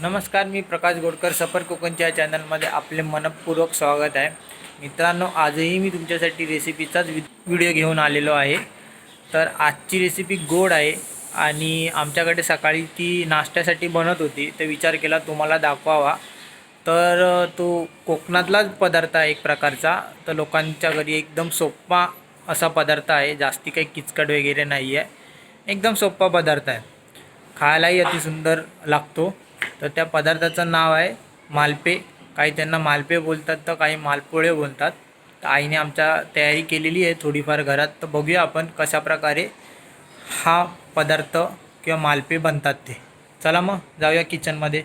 नमस्कार मी प्रकाश गोडकर सफर कोकणच्या चॅनलमध्ये आपले मनपूर्वक स्वागत आहे. मित्रांनो आजही मी तुमच्यासाठी रेसिपीचाच व्हिडिओ घेऊन आलेलो आहे. तर आजची रेसिपी गोड आहे आणि आमच्याकडे सकाळी ती नाश्त्यासाठी बनत होती. तर विचार केला तुम्हाला दाखवावा. तर तो कोकणातलाच पदार्थ आहे एक प्रकारचा. तर लोकांच्या घरी एकदम सोपा असा पदार्थ आहे. जास्ती काही किचकट वगैरे नाही आहे एकदम सोपा पदार्थ आहे. खायलाही अतिसुंदर लागतो. तर त्या पदार्थाचं नाव आहे मालपे. काही त्यांना मालपे बोलतात तर काही मालपोळे बोलतात. तर आईने आमच्या तयारी केलेली आहे थोडीफार घरात. तर बघूया आपण कशा प्रकारे हा पदार्थ किंवा मालपे बनतात ते. चला मग जाऊया किचनमध्ये.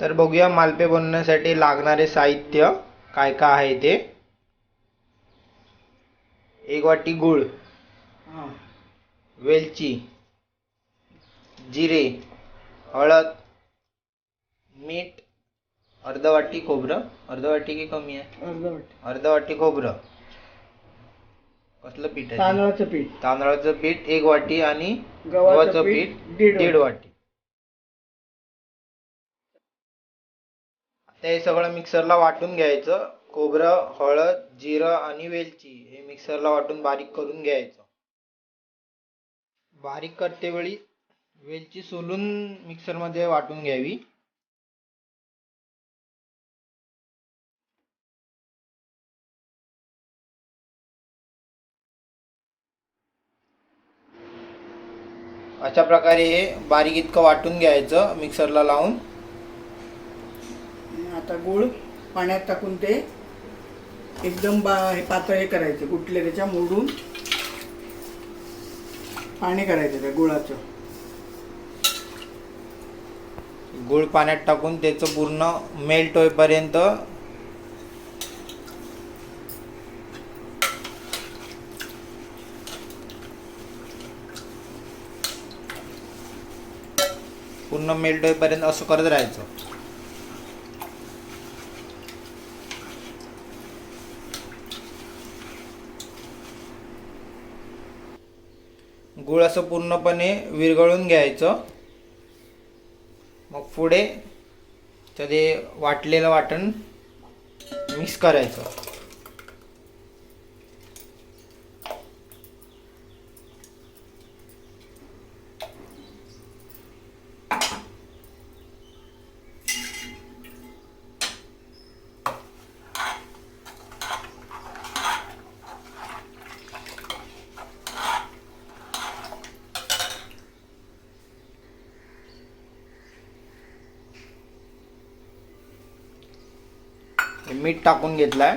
तर बघूया मालपे बनवण्यासाठी लागणारे साहित्य काय काय आहे ते. एक वाटी गूळ वेलची जिरे हळद मीठ अर्ध वाटी खोबरं. अर्ध वाटी की कमी आहे? अर्धवट. अर्ध वाटी खोबरं. कसलं पीठ आहे? ते? तांदळाचं पीठ. तांदळाचं पीठ एक वाटी आणि गव्हाचं पीठ दीड वाटी. वाटी. आता हे सगळं मिक्सरला वाटून घ्यायचं. खोबरं हळद जिरं आणि वेलची हे मिक्सरला वाटून बारीक करून घ्यायचं. बारीक करते वेळी वेलची सोलून मिक्सरमध्ये वाटून घ्यावी. अशा प्रकारे हे बारीक इतकं वाटून घ्यायचं मिक्सरला लावून. आता गूळ पाण्यात टाकून ते एकदम बा हे पातळ हे करायचं कुठले त्याच्या मोडून पाणी करायचं त्या गुळाचं. गुळ पाण्यात टाकून त्याचं पूर्ण मेल्ट होईपर्यंत पूर्ण मेल्ट होईपर्यंत असं करत राहायचं. गुळ असं पूर्णपणे विरघळून घ्यायचं. मग पुढे तर ते वाटलेलं वाटण मिक्स करायचं. हे मीठ टाकून घेतलंय.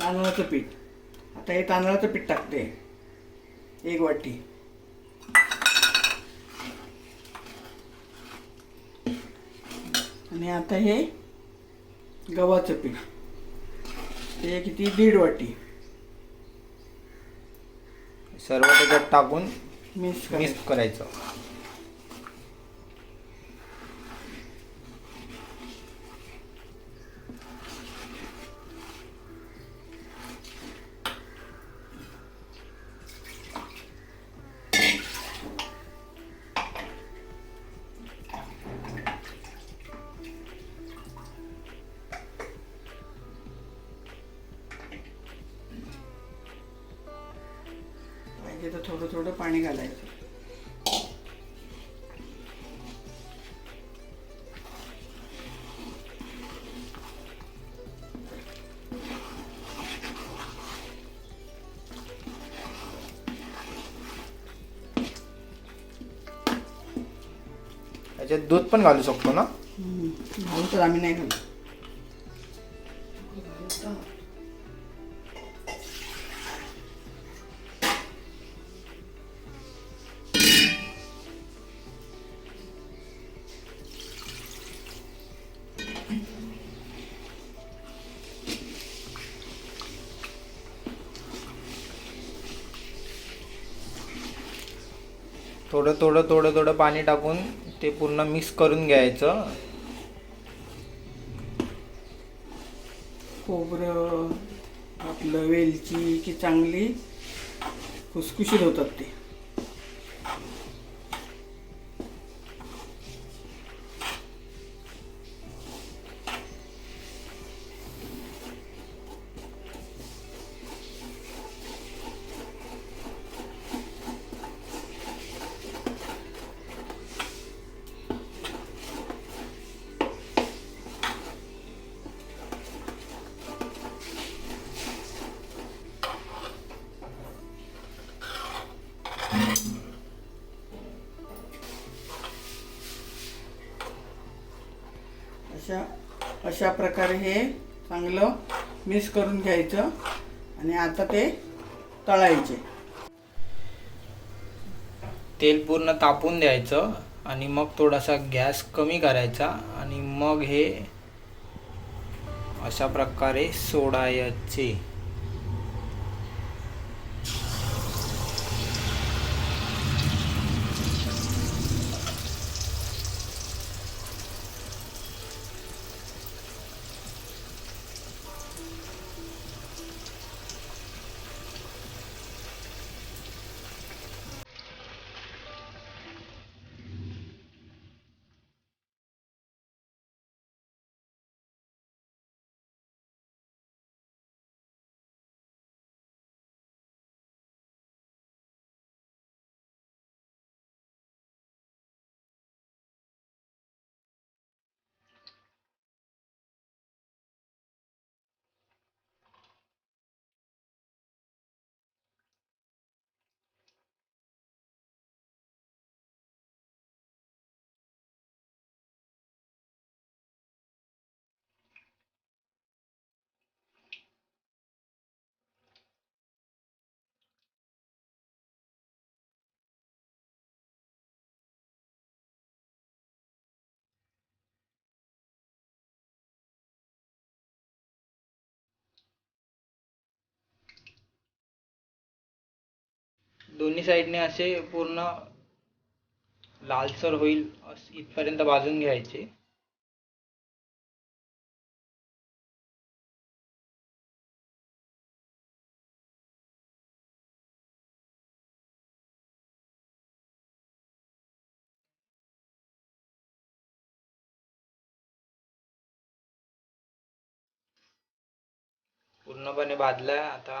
तांदळाचं पीठ. आता हे तांदळाचं पीठ टाकते. एक वाटी. आणि आता हे गव्हाचं पीठ. ते किती? दीड वाटी. सर्व त्याच्यात टाकून मिक्स मिक्स करायचं. थोडं पाणी घालायचं. त्याच्यात दूध पण घालू शकतो ना. घालू तर आम्ही नाही घालू थोडं थोडं थोडं थोडं पाणी टाकून ते पूर्ण मिक्स करून घ्यायचं. खोबरं आपलं वेलची की चांगली खुसखुशीत होतात ते. अशा प्रकारे हे चांगलं मिक्स करून घ्यायचं आणि आता ते तळायचे. तेल पूर्ण तापून द्यायचं आणि मग थोडासा गॅस कमी करायचा आणि मग हे अशा प्रकारे सोडायचे. दोन्ही साईडने असे पूर्ण लालसर होईल इथपर्यंत भाजून घ्यायचे. पूर्णपणे भाजलाय आता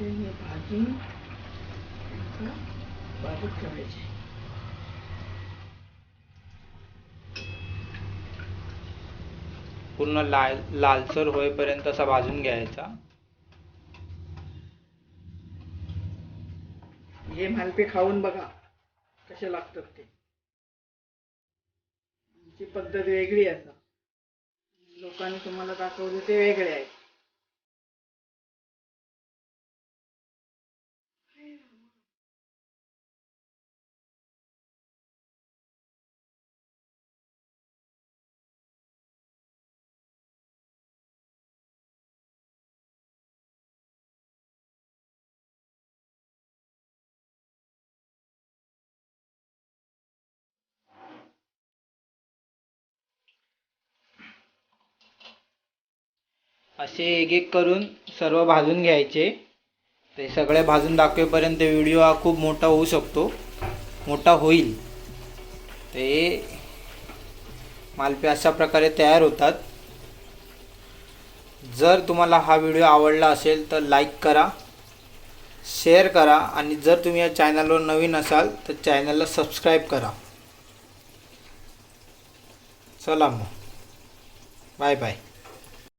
तर हे भाजी. आता बाजूत ठेवायची. पूर्ण लाल लालसर होईपर्यंत असा भाजून घ्यायचा. हे मालपे खाऊन बघा कसे लागतात ते. आमची पद्धत वेगळी आहे आता. लोकांनी तुम्हाला दाखवले ते वेगळे आहे. असे एक एक करून सर्व भाजून घ्यायचे. ते सगळे भाजून दाखवेपर्यंत व्हिडिओ हा खूप मोठा होऊ शकतो. मोठा होईल. ते मालपे अशा प्रकारे तयार होतात. जर तुम्हाला हा व्हिडिओ आवडला असेल तर लाईक करा शेअर करा आणि जर तुम्ही या चॅनलवर नवीन असाल तर चॅनलला सबस्क्राईब करा. चला मग. Bye bye.